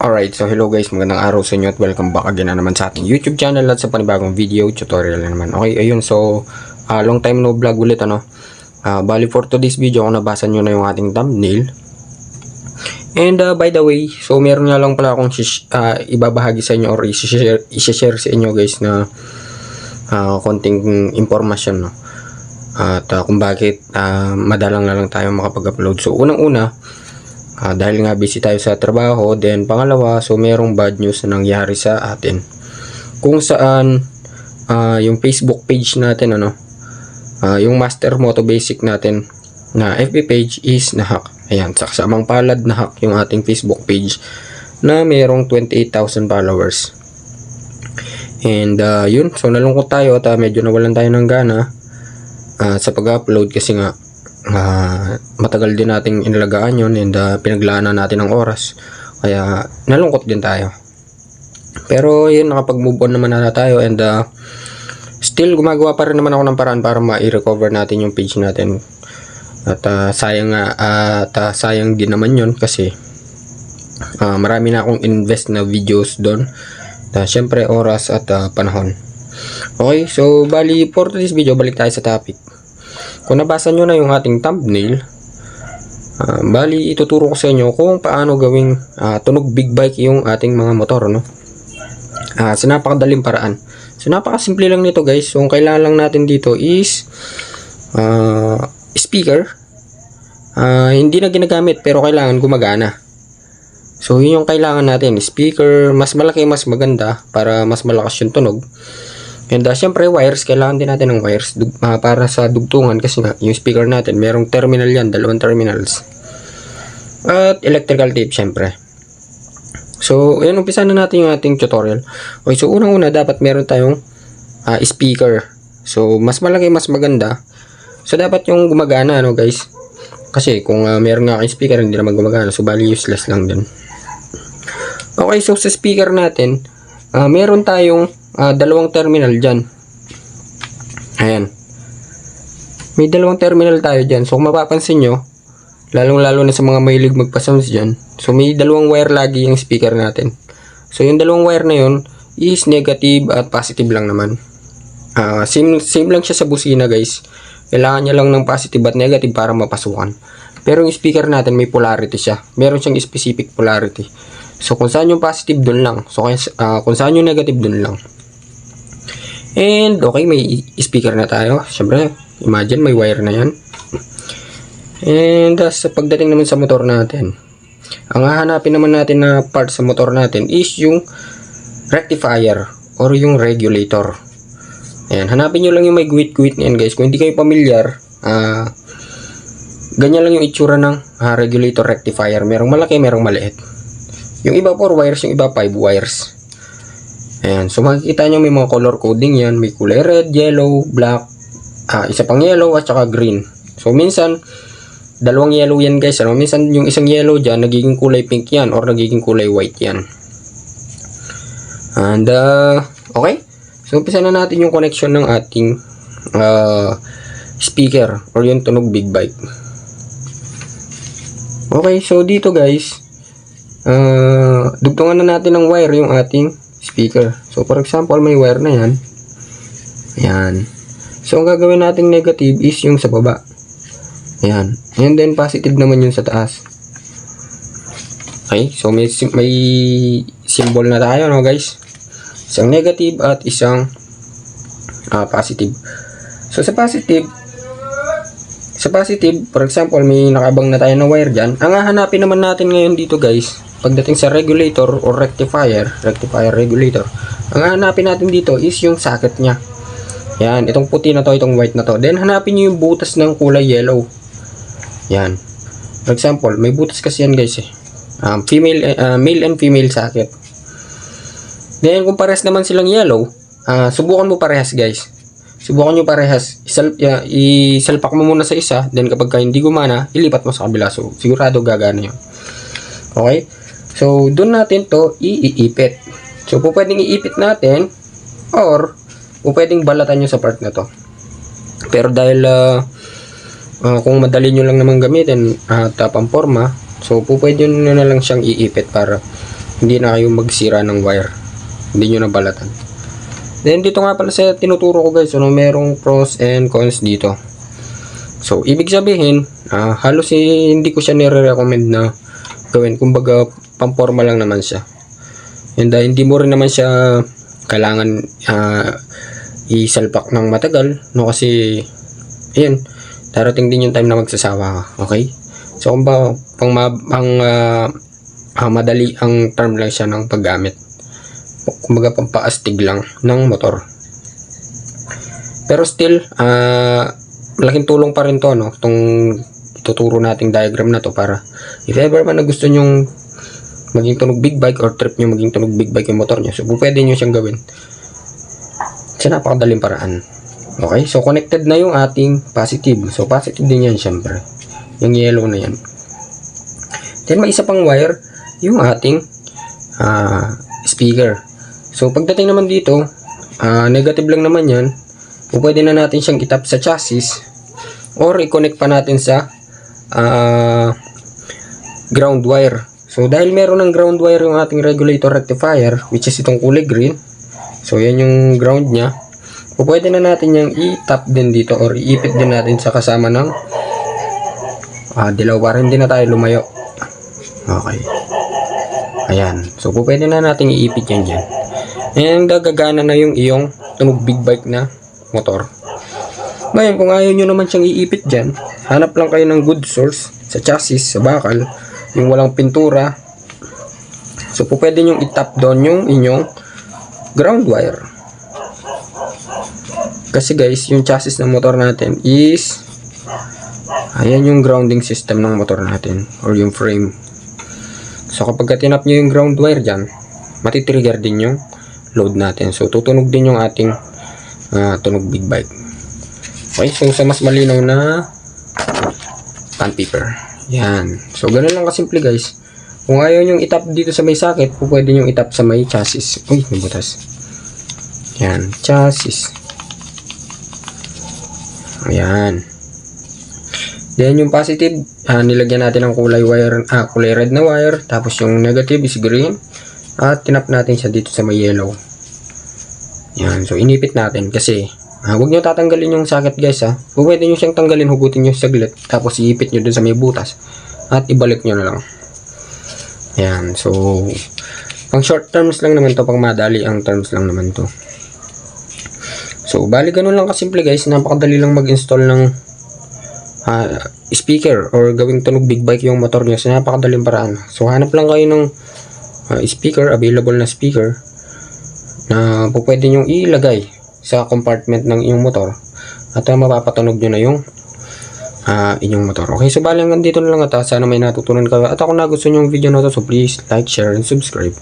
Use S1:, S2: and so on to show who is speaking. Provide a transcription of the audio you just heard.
S1: Alright, so hello guys, magandang araw sa inyo at welcome back again na naman sa ating YouTube channel at sa panibagong video tutorial na naman. Okay, ayun, so ah, long time no vlog ulit ano. Ah, bali for today's video kung nabasa nyo na yung ating thumbnail. And ah, by the way, so meron nga lang pala akong ah, ibabahagi sa inyo or isi-share, isi-share sa inyo guys na ah, konting impormasyon no. At ah, kung bakit ah, madalang na lang tayo makapag-upload. So unang-una, Ah, dahil nga busy tayo sa trabaho, then pangalawa, so merong bad news na nangyari sa atin. Kung saan ah, yung Facebook page natin ano, ah, yung Master Moto Basic natin na FB page is nahack. Ayan, sa kasamang palad nahack yung ating Facebook page na merong 28,000 followers. And ah, yun, so nalungkot tayo at ah, medyo nawalan tayo ng gana ah, sa pag-upload kasi nga ah, matagal din nating inalagaan yun and ah, pinaglaanan natin ng oras. Kaya nalungkot din tayo. Pero yun nakapag-move on naman na tayo and ah, still gumagawa pa rin naman ako ng paraan para ma-recover natin yung page natin. At ah, sayang nga at ah, sayang din naman yun kasi ah, marami na akong invest na videos doon. Uh, syempre oras at ah, panahon. Okay so bali for this video balik tayo sa topic kung nabasa nyo na yung ating thumbnail, ah, bali ituturo ko sa inyo kung paano gawing ah, tunog big bike yung ating mga motor, no? Ah, sa napakadaling paraan. So napakasimple lang nito guys. So ang kailangan lang natin dito is ah, speaker. Ah, hindi na ginagamit pero kailangan gumagana. So yun yung kailangan natin, speaker, mas malaki, mas maganda para mas malakas yung tunog. And uh, syempre wires, kailangan din natin ng wires ah, para sa dugtungan kasi nga yung speaker natin, merong terminal yan, dalawang terminals. At electrical tape syempre. So, ayan, umpisa na natin yung ating tutorial. Okay, so unang-una dapat meron tayong ah, speaker. So, mas malaki, mas maganda. So, dapat yung gumagana, ano guys. Kasi kung ah, meron nga kayong speaker, hindi naman gumagana. So, bali useless lang din. Okay, so sa speaker natin, ah, meron tayong ah, dalawang terminal dyan. Ayan. May dalawang terminal tayo dyan. So, kung mapapansin nyo, lalong-lalo na sa mga mahilig magpa-sounds dyan. So, may dalawang wire lagi yung speaker natin. So, yung dalawang wire na yun is negative at positive lang naman. Ah, same, same lang siya sa busina, guys. Kailangan niya lang ng positive at negative para mapasukan. Pero yung speaker natin may polarity siya. Meron siyang specific polarity. So, kung saan yung positive, dun lang. So, ah, kung saan yung negative, dun lang. And, okay, may speaker na tayo. Siyempre, imagine may wire na yan. And, uh, sa pagdating naman sa motor natin, ang hahanapin naman natin na part sa motor natin is yung rectifier or yung regulator. Ayan, hanapin nyo lang yung may guwit-guwit niyan guys. Kung hindi kayo pamilyar, ah, ganyan lang yung itsura ng ah, regulator rectifier. Merong malaki, merong maliit. Yung iba 4 wires, yung iba 5 wires. Ayan, so makikita nyo may mga color coding yan. May kulay red, yellow, black, ah, isa pang yellow at saka green. So minsan, dalawang yellow yan guys. Ano? Minsan yung isang yellow dyan, nagiging kulay pink yan or nagiging kulay white yan. And, uh, okay. So, umpisa na natin yung connection ng ating uh, speaker or yung tunog big bike. Okay, so dito guys, uh, dugtungan na natin ng wire yung ating speaker. So, for example, may wire na yan. Ayan. So, ang gagawin nating negative is yung sa baba. Ayan. And then, positive naman yung sa taas. Okay, so may, may symbol na tayo, no guys? Isang negative at isang ah, positive. So, sa positive, sa positive, for example, may nakabang na tayo na wire dyan. Ang hahanapin naman natin ngayon dito, guys, pagdating sa regulator or rectifier, rectifier regulator, ang hahanapin natin dito is yung socket niya. Yan, itong puti na to, itong white na to. Then, hanapin nyo yung butas ng kulay yellow. Yan. For example, may butas kasi yan, guys, eh. Um, female, ah, male and female socket. Then, kung parehas naman silang yellow, ah, subukan mo parehas, guys. Subukan nyo parehas. Isal, ya, isalpak mo muna sa isa, then kapag ka hindi gumana, ilipat mo sa kabila. So, sigurado gagana yun. Okay? So, doon natin to iiipit. So, po pwedeng iipit natin, or, po pwedeng balatan nyo sa part na to. Pero dahil, ah, ah, kung madali nyo lang naman gamitin at uh, pamporma, so po pwede nyo na lang siyang iipit para hindi na kayo magsira ng wire. Hindi nyo nabalatan. Then dito nga pala sa tinuturo ko guys, ano, merong pros and cons dito. So, ibig sabihin, ah, halos eh, hindi ko siya nire-recommend na gawin. Kumbaga, pamporma lang naman siya. And ah, hindi mo rin naman siya kailangan ah, isalpak ng matagal, no? Kasi, ayun, darating din yung time na magsasawa ka. Okay? So, kung ba, pang, ma, pang ah, ah, madali ang term lang siya ng paggamit. Kumbaga, pampaastig lang ng motor. Pero still, ah, malaking tulong pa rin to, no? Itong ituturo nating diagram na to para if ever man na gusto nyong maging tunog big bike or trip nyo maging tunog big bike yung motor nyo, so pwede nyo siyang gawin sa napakadaling paraan. Okay, so connected na yung ating positive. So positive din yan syempre. Yung yellow na yan. Then may isa pang wire, yung ating ah, speaker. So pagdating naman dito, ah, negative lang naman yan. O pwede na natin siyang itap sa chassis or i-connect pa natin sa ah, ground wire. So dahil meron ng ground wire yung ating regulator rectifier which is itong kulay green. So yan yung ground niya. O pwede na natin yung i-tap din dito or iipit din natin sa kasama ng ah, dilaw para hindi na tayo lumayo. Okay. Ayan. So pwede na natin iipit yan dyan. And gagagana na yung iyong tunog big bike na motor. Ngayon, kung ayaw nyo naman siyang iipit dyan, hanap lang kayo ng good source sa chassis, sa bakal, yung walang pintura. So, po pwede nyo itap doon yung inyong ground wire. Kasi guys, yung chassis ng motor natin is ayan yung grounding system ng motor natin or yung frame. So, kapag tinap nyo yung ground wire dyan, matitrigger din yung load natin. So, tutunog din yung ating ah, tunog big bike. Okay, so sa mas malinaw na pan paper. Yan. So, ganun lang kasimple guys. Kung ayaw nyong itap dito sa may socket, pwede nyong itap sa may chassis. Uy, may butas. Yan, chassis. Ayan. Then yung positive, ah, nilagyan natin ng kulay wire, ah, kulay red na wire. Tapos yung negative is green. At tinap natin siya dito sa may yellow. Yan, so inipit natin kasi ah, huwag nyo tatanggalin yung socket guys ha. Kung pwede nyo siyang tanggalin, hugutin nyo saglit. Tapos iipit nyo dun sa may butas. At ibalik nyo na lang. Yan, so pang short terms lang naman to, pang madali ang terms lang naman to. So, bali ganun lang kasimple guys. Napakadali lang mag-install ng ah, speaker or gawing tunog big bike yung motor nyo sa napakadaling paraan. So, hanap lang kayo ng ah, speaker, available na speaker na po pwede nyong ilagay sa compartment ng inyong motor at uh, mapapatunog nyo na yung ah, inyong motor. Okay, so bali hanggang na lang at ah, sana may natutunan kayo. At ako na gusto nyo yung video na to, so please like, share, and subscribe.